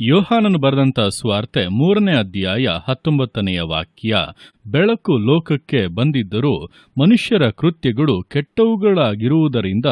ಯೋಹಾನನು ಬರೆದಂತ ಸ್ವಾರ್ತೆ ಮೂರನೇ ಅಧ್ಯಾಯ ಹತ್ತೊಂಬತ್ತನೆಯ ವಾಕ್ಯ, ಬೆಳಕು ಲೋಕಕ್ಕೆ ಬಂದಿದ್ದರೂ ಮನುಷ್ಯರ ಕೃತ್ಯಗಳು ಕೆಟ್ಟವುಗಳಾಗಿರುವುದರಿಂದ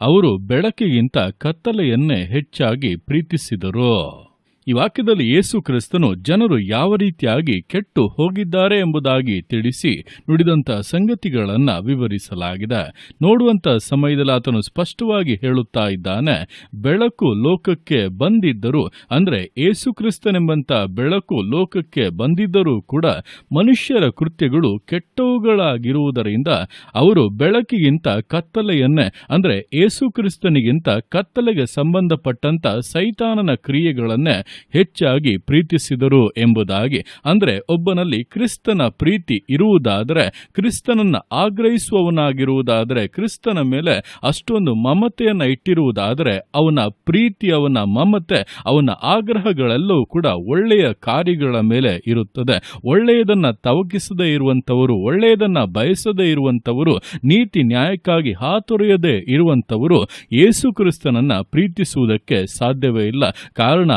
ಅವರು ಬೆಳಕಿಗಿಂತ ಕತ್ತಲೆಯನ್ನೇ ಹೆಚ್ಚಾಗಿ ಪ್ರೀತಿಸಿದರು. ಈ ವಾಕ್ಯದಲ್ಲಿ ಯೇಸು ಕ್ರಿಸ್ತನು ಜನರು ಯಾವ ರೀತಿಯಾಗಿ ಕೆಟ್ಟು ಹೋಗಿದ್ದಾರೆ ಎಂಬುದಾಗಿ ತಿಳಿಸಿ ನುಡಿದಂತ ಸಂಗತಿಗಳನ್ನು ವಿವರಿಸಲಾಗಿದೆ. ನೋಡುವಂತಹ ಸಮಯದಲ್ಲಿ ಆತನು ಸ್ಪಷ್ಟವಾಗಿ ಹೇಳುತ್ತಾ ಇದ್ದಾನೆ, ಬೆಳಕು ಲೋಕಕ್ಕೆ ಬಂದಿದ್ದರೂ, ಅಂದರೆ ಯೇಸು ಕ್ರಿಸ್ತನೆಂಬಂಥ ಬೆಳಕು ಲೋಕಕ್ಕೆ ಬಂದಿದ್ದರೂ ಕೂಡ ಮನುಷ್ಯರ ಕೃತ್ಯಗಳು ಕೆಟ್ಟವುಗಳಾಗಿರುವುದರಿಂದ ಅವರು ಬೆಳಕಿಗಿಂತ ಕತ್ತಲೆಯನ್ನೇ, ಅಂದರೆ ಯೇಸು ಕ್ರಿಸ್ತನಿಗಿಂತ ಕತ್ತಲೆಗೆ ಸಂಬಂಧಪಟ್ಟಂತ ಸೈತಾನನ ಕ್ರಿಯೆಗಳನ್ನೇ ಹೆಚ್ಚಾಗಿ ಪ್ರೀತಿಸಿದರು ಎಂಬುದಾಗಿ. ಅಂದರೆ ಒಬ್ಬನಲ್ಲಿ ಕ್ರಿಸ್ತನ ಪ್ರೀತಿ ಇರುವುದಾದರೆ, ಕ್ರಿಸ್ತನನ್ನ ಆಗ್ರಹಿಸುವವನಾಗಿರುವುದಾದರೆ, ಕ್ರಿಸ್ತನ ಮೇಲೆ ಅಷ್ಟೊಂದು ಮಮತೆಯನ್ನು ಇಟ್ಟಿರುವುದಾದರೆ, ಅವನ ಪ್ರೀತಿ, ಅವನ ಮಮತೆ, ಅವನ ಆಗ್ರಹಗಳೆಲ್ಲವೂ ಕೂಡ ಒಳ್ಳೆಯ ಕಾರ್ಯಗಳ ಮೇಲೆ ಇರುತ್ತದೆ. ಒಳ್ಳೆಯದನ್ನ ತವಕಿಸದೇ ಇರುವಂಥವರು, ಒಳ್ಳೆಯದನ್ನ ಬಯಸದೇ ಇರುವಂಥವರು, ನೀತಿ ನ್ಯಾಯಕ್ಕಾಗಿ ಹಾತೊರೆಯದೇ ಇರುವಂಥವರು, ಯೇಸು ಕ್ರಿಸ್ತನನ್ನು ಪ್ರೀತಿಸುವುದಕ್ಕೆ ಸಾಧ್ಯವೇ ಇಲ್ಲ. ಕಾರಣ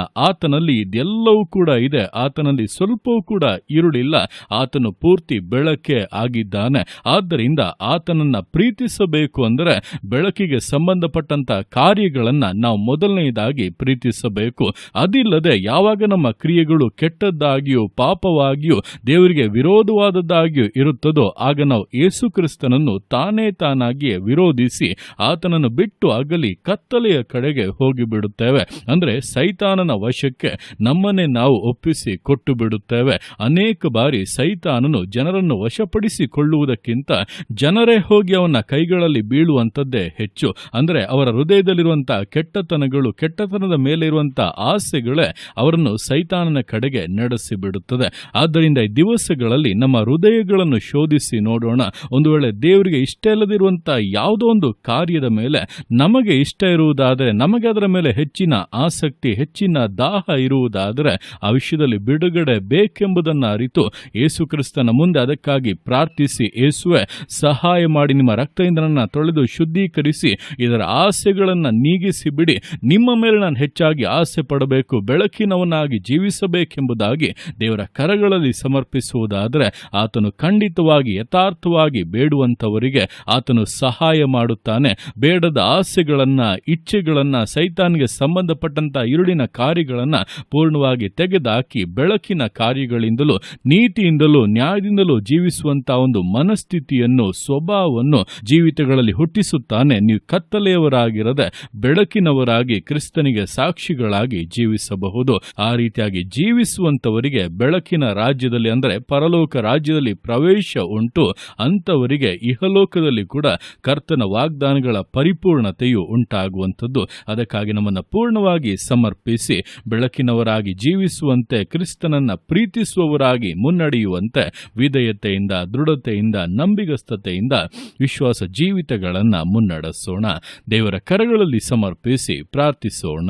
ಆತನಲ್ಲಿ ಇದೆಲ್ಲವೂ ಕೂಡ ಇದೆ. ಆತನಲ್ಲಿ ಸ್ವಲ್ಪವೂ ಕೂಡ ಇರುಳಿಲ್ಲ. ಆತನು ಪೂರ್ತಿ ಬೆಳಕೆ ಆಗಿದ್ದಾನೆ. ಆದ್ದರಿಂದ ಆತನನ್ನ ಪ್ರೀತಿಸಬೇಕು ಅಂದರೆ ಬೆಳಕಿಗೆ ಸಂಬಂಧಪಟ್ಟಂತ ಕಾರ್ಯಗಳನ್ನ ನಾವು ಮೊದಲನೆಯದಾಗಿ ಪ್ರೀತಿಸಬೇಕು. ಅದಿಲ್ಲದೆ ಯಾವಾಗ ನಮ್ಮ ಕ್ರಿಯೆಗಳು ಕೆಟ್ಟದ್ದಾಗಿಯೂ, ಪಾಪವಾಗಿಯೂ, ದೇವರಿಗೆ ವಿರೋಧವಾದದ್ದಾಗಿಯೂ ಇರುತ್ತದೋ, ಆಗ ನಾವು ಯೇಸು ಕ್ರಿಸ್ತನನ್ನು ತಾನೇ ತಾನಾಗಿಯೇ ವಿರೋಧಿಸಿ ಆತನನ್ನು ಬಿಟ್ಟು ಅಗಲಿ ಕತ್ತಲೆಯ ಕಡೆಗೆ ಹೋಗಿಬಿಡುತ್ತೇವೆ. ಅಂದ್ರೆ ಸೈತಾನನ ವಶಕ್ಕೆ ನಮ್ಮನ್ನೇ ನಾವು ಒಪ್ಪಿಸಿ ಕೊಟ್ಟು ಬಿಡುತ್ತೇವೆ. ಅನೇಕ ಬಾರಿ ಸೈತಾನನು ಜನರನ್ನು ವಶಪಡಿಸಿಕೊಳ್ಳುವುದಕ್ಕಿಂತ ಜನರೇ ಹೋಗಿ ಅವನ ಕೈಗಳಲ್ಲಿ ಬೀಳುವಂಥದ್ದೇ ಹೆಚ್ಚು. ಅಂದರೆ ಅವರ ಹೃದಯದಲ್ಲಿರುವಂತಹ ಕೆಟ್ಟತನಗಳು, ಕೆಟ್ಟತನದ ಮೇಲೆ ಇರುವಂತಹ ಆಸೆಗಳೇ ಅವರನ್ನು ಸೈತಾನನ ಕಡೆಗೆ ನಡೆಸಿ ಬಿಡುತ್ತದೆ. ಆದ್ದರಿಂದ ಈ ದಿವಸಗಳಲ್ಲಿ ನಮ್ಮ ಹೃದಯಗಳನ್ನು ಶೋಧಿಸಿ ನೋಡೋಣ. ಒಂದು ವೇಳೆ ದೇವರಿಗೆ ಇಷ್ಟ ಇಲ್ಲದಿರುವಂತಹ ಯಾವುದೋ ಒಂದು ಕಾರ್ಯದ ಮೇಲೆ ನಮಗೆ ಇಷ್ಟ ಇರುವುದಾದರೆ ನಮಗೆ ಅದರ ಮೇಲೆ ಹೆಚ್ಚಿನ ಆಸಕ್ತಿ, ಹೆಚ್ಚಿನ ದಾಹ ಇರುವುದಾದರೆ ಆ ವಿಷಯದಲ್ಲಿ ಬಿಡುಗಡೆ ಬೇಕೆಂಬುದನ್ನು ಅರಿತು ಯೇಸು ಕ್ರಿಸ್ತನ ಮುಂದೆ ಅದಕ್ಕಾಗಿ ಪ್ರಾರ್ಥಿಸಿ, ಯೇಸುವೆ, ಸಹಾಯ ಮಾಡಿ, ನಿಮ್ಮ ರಕ್ತದಿಂದ ನನ್ನ ತೊಳೆದು ಶುದ್ಧೀಕರಿಸಿ, ಇದರ ಆಸೆಗಳನ್ನು ನೀಗಿಸಿ ಬಿಡಿ ನಿಮ್ಮ ಮೇಲೆ ನಾನು ಹೆಚ್ಚಾಗಿ ಆಸೆ ಪಡಬೇಕು, ಬೆಳಕಿನವನಾಗಿ ಜೀವಿಸಬೇಕೆಂಬುದಾಗಿ ದೇವರ ಕರಗಳಲ್ಲಿ ಸಮರ್ಪಿಸುವುದಾದರೆ ಆತನು ಖಂಡಿತವಾಗಿ, ಯಥಾರ್ಥವಾಗಿ ಬೇಡುವಂಥವರಿಗೆ ಆತನು ಸಹಾಯ ಮಾಡುತ್ತಾನೆ. ಬೇಡದ ಆಸೆಗಳನ್ನು, ಇಚ್ಛೆಗಳನ್ನು, ಸೈತಾನಿಗೆ ಸಂಬಂಧಪಟ್ಟಂಥ ಇರುಳಿನ ಕಾರ್ಯಗಳನ್ನ ಪೂರ್ಣವಾಗಿ ತೆಗೆದುಹಾಕಿ ಬೆಳಕಿನ ಕಾರ್ಯಗಳಿಂದಲೂ ನೀತಿಯಿಂದಲೂ ನ್ಯಾಯದಿಂದಲೂ ಜೀವಿಸುವಂತಹ ಒಂದು ಮನಸ್ಥಿತಿಯನ್ನು, ಸ್ವಭಾವವನ್ನು ಜೀವಿತಗಳಲ್ಲಿ ಹುಟ್ಟಿಸುತ್ತಾನೆ. ನೀವು ಕತ್ತಲೆಯವರಾಗಿರದೆ ಬೆಳಕಿನವರಾಗಿ ಕ್ರಿಸ್ತನಿಗೆ ಸಾಕ್ಷಿಗಳಾಗಿ ಜೀವಿಸಬಹುದು. ಆ ರೀತಿಯಾಗಿ ಜೀವಿಸುವಂತವರಿಗೆ ಬೆಳಕಿನ ರಾಜ್ಯದಲ್ಲಿ ಅಂದರೆ ಪರಲೋಕ ರಾಜ್ಯದಲ್ಲಿ ಪ್ರವೇಶ ಉಂಟು. ಅಂತವರಿಗೆ ಇಹಲೋಕದಲ್ಲಿ ಕೂಡ ಕರ್ತನ ವಾಗ್ದಾನಗಳ ಪರಿಪೂರ್ಣತೆಯು ಉಂಟಾಗುವಂಥದ್ದು. ಅದಕ್ಕಾಗಿ ನಮ್ಮನ್ನು ಪೂರ್ಣವಾಗಿ ಸಮರ್ಪಿಸಿ ಬೆಳಕಿನವರಾಗಿ ಜೀವಿಸುವಂತೆ ಕ್ರಿಸ್ತನನ್ನ ಪ್ರೀತಿಸುವವರಾಗಿ ಮುನ್ನಡೆಯುವಂತೆ ವಿಧೇಯತೆಯಿಂದ, ದೃಢತೆಯಿಂದ, ನಂಬಿಗಸ್ತತೆಯಿಂದ ವಿಶ್ವಾಸ ಜೀವಿತಗಳನ್ನು ಮುನ್ನಡೆಸೋಣ. ದೇವರ ಕರಗಳಲ್ಲಿ ಸಮರ್ಪಿಸಿ ಪ್ರಾರ್ಥಿಸೋಣ.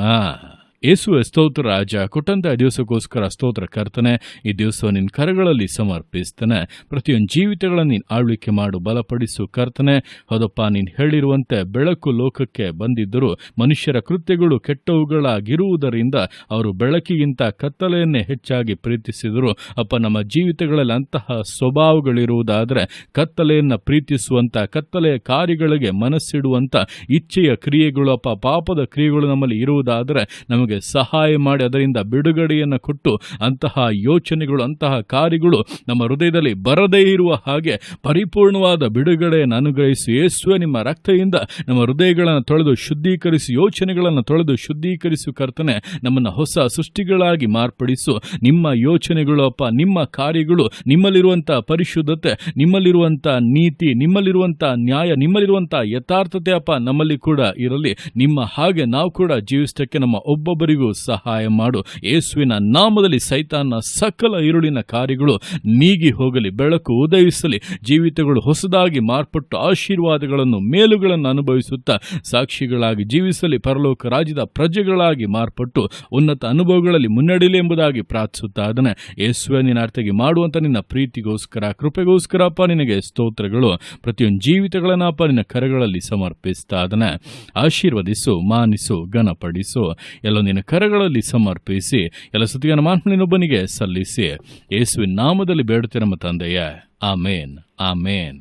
ಯೇಸುವೆ ಸ್ತೋತ್ರ ರಾಜ, ಕೊಟ್ಟಂತ ದಿವಸಕ್ಕೋಸ್ಕರ ಸ್ತೋತ್ರ ಕರ್ತನೆ, ಈ ದಿವಸ ನಿನ್ನ ಕರಗಳಲ್ಲಿ ಸಮರ್ಪಿಸ್ತಾನೆ. ಪ್ರತಿಯೊಂದು ಜೀವಿತಗಳನ್ನು ನೀನು ಆಳ್ವಿಕೆ ಮಾಡು, ಬಲಪಡಿಸು ಕರ್ತನೆ. ಹೌದಪ್ಪ, ನೀನು ಹೇಳಿರುವಂತೆ ಬೆಳಕು ಲೋಕಕ್ಕೆ ಬಂದಿದ್ದರೂ ಮನುಷ್ಯರ ಕೃತ್ಯಗಳು ಕೆಟ್ಟವುಗಳಾಗಿರುವುದರಿಂದ ಅವರು ಬೆಳಕಿಗಿಂತ ಕತ್ತಲೆಯನ್ನೇ ಹೆಚ್ಚಾಗಿ ಪ್ರೀತಿಸಿದರು. ಅಪ್ಪ, ನಮ್ಮ ಜೀವಿತಗಳಲ್ಲಿ ಅಂತಹ ಸ್ವಭಾವಗಳಿರುವುದಾದರೆ ಕತ್ತಲೆಯನ್ನು ಪ್ರೀತಿಸುವಂತ, ಕತ್ತಲೆಯ ಕಾರ್ಯಗಳಿಗೆ ಮನಸ್ಸಿಡುವಂತ ಇಚ್ಛೆಯ ಕ್ರಿಯೆಗಳು, ಅಪ್ಪ, ಪಾಪದ ಕ್ರಿಯೆಗಳು ನಮ್ಮಲ್ಲಿ ಇರುವುದಾದರೆ ನಮಗೆ ಸಹಾಯ ಮಾಡಿ ಅದರಿಂದ ಬಿಡುಗಡೆಯನ್ನು ಕೊಟ್ಟು ಅಂತಹ ಯೋಚನೆಗಳು, ಅಂತಹ ಕಾರ್ಯಗಳು ನಮ್ಮ ಹೃದಯದಲ್ಲಿ ಬರದೇ ಇರುವ ಹಾಗೆ ಪರಿಪೂರ್ಣವಾದ ಬಿಡುಗಡೆಯನ್ನು ಅನುಗ್ರಹಿಸಿ. ಯೇಸುವೆ, ನಿಮ್ಮ ರಕ್ತದಿಂದ ನಮ್ಮ ಹೃದಯಗಳನ್ನು ತೊಳೆದು ಶುದ್ಧೀಕರಿಸಿ, ಯೋಚನೆಗಳನ್ನು ತೊಳೆದು ಶುದ್ಧೀಕರಿಸು ಕರ್ತನೆ, ನಮ್ಮನ್ನು ಹೊಸ ಸೃಷ್ಟಿಗಳಾಗಿ ಮಾರ್ಪಡಿಸು. ನಿಮ್ಮ ಯೋಚನೆಗಳು ಅಪ್ಪ, ನಿಮ್ಮ ಕಾರ್ಯಗಳು ನಿಮ್ಮಲ್ಲಿರುವಂಥ ಪರಿಶುದ್ಧತೆ, ನಿಮ್ಮಲ್ಲಿರುವಂಥ ನೀತಿ, ನಿಮ್ಮಲ್ಲಿರುವಂಥ ನ್ಯಾಯ, ನಿಮ್ಮಲ್ಲಿರುವಂಥ ಯಥಾರ್ಥತೆ ಅಪ್ಪ, ನಮ್ಮಲ್ಲಿ ಕೂಡ ಇರಲಿ. ನಿಮ್ಮ ಹಾಗೆ ನಾವು ಕೂಡ ಜೀವಿಸಕ್ಕೆ ನಮ್ಮ ಒಬ್ಬೊಬ್ಬರಿಗೂ ಸಹಾಯ ಮಾಡು. ಯೇಸುವಿನ ನಾಮದಲ್ಲಿ ಸೈತಾನ ಸಕಲ ಇರುಳಿನ ಕಾರ್ಯಗಳು ನೀಗಿ ಹೋಗಲಿ, ಬೆಳಕು ಉದಯಿಸಲಿ. ಜೀವಿತಗಳು ಹೊಸದಾಗಿ ಮಾರ್ಪಟ್ಟು ಆಶೀರ್ವಾದಗಳನ್ನು, ಮೇಲುಗಳನ್ನು ಅನುಭವಿಸುತ್ತಾ ಸಾಕ್ಷಿಗಳಾಗಿ ಜೀವಿಸಲಿ, ಪರಲೋಕ ರಾಜ್ಯದ ಪ್ರಜೆಗಳಾಗಿ ಮಾರ್ಪಟ್ಟು ಉನ್ನತ ಅನುಭವಗಳಲ್ಲಿ ಮುನ್ನಡೆಯಲಿ ಎಂಬುದಾಗಿ ಪ್ರಾರ್ಥಿಸುತ್ತಾ ಅದನ್ನು ಯೇಸುವೆ ನಿನ್ನ ಅರ್ಥಗೆ ಮಾಡುವಂತ ನಿನ್ನ ಪ್ರೀತಿಗೋಸ್ಕರ, ಕೃಪೆಗೋಸ್ಕರ ಅಪ್ಪ, ನಿನಗೆ ಸ್ತೋತ್ರಗಳು. ಪ್ರತಿಯೊಂದು ಜೀವಿತಗಳನ್ನಪ್ಪ ನಿನ್ನ ಕರಗಳಲ್ಲಿ ಸಮರ್ಪಿಸ್ತಾ ಅದನ್ನು ಆಶೀರ್ವದಿಸು, ಮಾನಿಸು, ಘನಪಡಿಸು. ಎಲ್ಲ ನಿನ್ನ ಕರಗಳಲ್ಲಿ ಸಮರ್ಪಿಸಿ ಎಲ್ಲ ಸುತ್ತಿಗೆ ಮಾನ್ಮನಿನೊಬ್ಬನಿಗೆ ಸಲ್ಲಿಸಿ. ಯೇಸುವಿನ ನಾಮದಲ್ಲಿ ಬೇಡುತ್ತೆ ನಮ್ಮ ತಂದೆಯ. ಆಮೇನ್. ಆಮೇನ್.